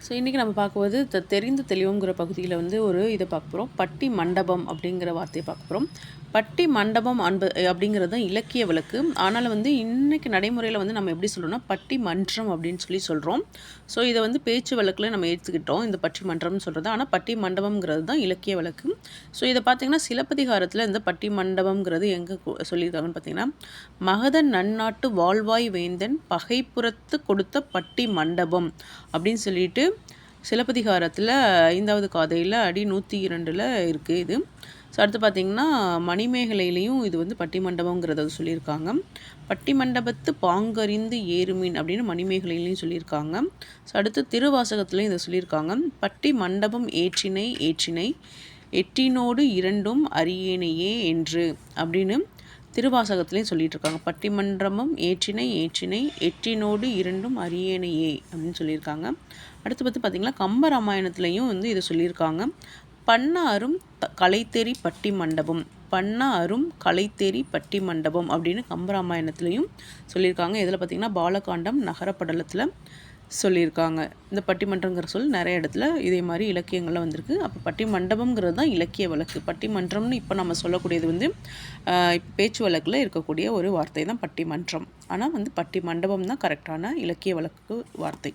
So இன்றைக்கி நம்ம பார்க்கும்போது த தெரிந்து தெளிவுங்கிற பகுதியில் வந்து ஒரு இதை பார்க்க போகிறோம் பட்டி மண்டபம் அப்படிங்கிற வார்த்தையை பார்க்க போகிறோம் பட்டி மண்டபம் அன்பு அப்படிங்கிறது தான் இலக்கிய விளக்கு. ஆனால் வந்து இன்றைக்கி நடைமுறையில் வந்து நம்ம எப்படி சொல்கிறோம்னா பட்டி மன்றம் அப்படின்னு சொல்லி சொல்கிறோம் ஸோ இதை வந்து பேச்சு வழக்கில் நம்ம ஏற்றுக்கிட்டோம் இந்த பட்டி மன்றம்னு சொல்கிறது ஆனால் பட்டி மண்டபம்ங்கிறது தான் இலக்கிய விளக்கு. ஸோ இதை பார்த்திங்கன்னா சிலப்பதிகாரத்தில் இந்த பட்டி மண்டபம்ங்கிறது எங்கே சொல்லியிருக்காங்கன்னு பார்த்தீங்கன்னா மகத நன்னாட்டு வாழ்வாய் வேந்தன் பகைப்புறத்து கொடுத்த பட்டி மண்டபம் அப்படின்னு சொல்லிட்டு சிலப்பதிகாரத்தில் ஐந்தாவது காதையில் அடி நூற்றி இரண்டில் இருக்குது இது. ஸோ அடுத்து பார்த்திங்கன்னா மணிமேகலையிலையும் இது வந்து பட்டி மண்டபங்கிறத சொல்லியிருக்காங்க. பட்டி மண்டபத்து பாங்கறிந்து ஏறுமீன் அப்படின்னு மணிமேகலையிலையும் சொல்லியிருக்காங்க. ஸோ அடுத்து திருவாசகத்துலையும் இதை சொல்லியிருக்காங்க. பட்டி மண்டபம் ஏற்றினை ஏற்றினை எட்டினோடு இரண்டும் அரியணையே என்று அப்படின்னு திருவாசகத்துலேயும் சொல்லிட்டு இருக்காங்க பட்டிமன்றமும் ஏற்றினை ஏற்றினை எட்டினோடு இரண்டும் அரியணையே அப்படின்னு சொல்லியிருக்காங்க. அடுத்து பார்த்து பார்த்திங்கன்னா கம்ப ராமாயணத்துலேயும் வந்து இதை சொல்லியிருக்காங்க. பண்ணாரும் கலைத்தெறி பட்டி மண்டபம் பண்ணாரும் கலைத்தெறி பட்டி மண்டபம் அப்படின்னு கம்பராமாயணத்துலேயும் சொல்லியிருக்காங்க. இதில் பார்த்திங்கன்னா பாலகாண்டம் நகரப்படலத்தில் சொல்லியிருக்காங்க. இந்த பட்டிமன்றங்கிற சொல் நிறைய இடத்துல இதே மாதிரி இலக்கியங்கள்லாம் வந்திருக்கு. அப்போ பட்டிமண்டபம்ங்கிறது தான் இலக்கிய வழக்கு. பட்டிமன்றம்னு இப்போ நம்ம சொல்லக்கூடியது வந்து இப்போ பேச்சு வழக்கில் இருக்கக்கூடிய ஒரு வார்த்தை தான் பட்டிமன்றம். ஆனால் வந்து பட்டி மண்டபம் தான் கரெக்டான இலக்கிய வழக்கு வார்த்தை.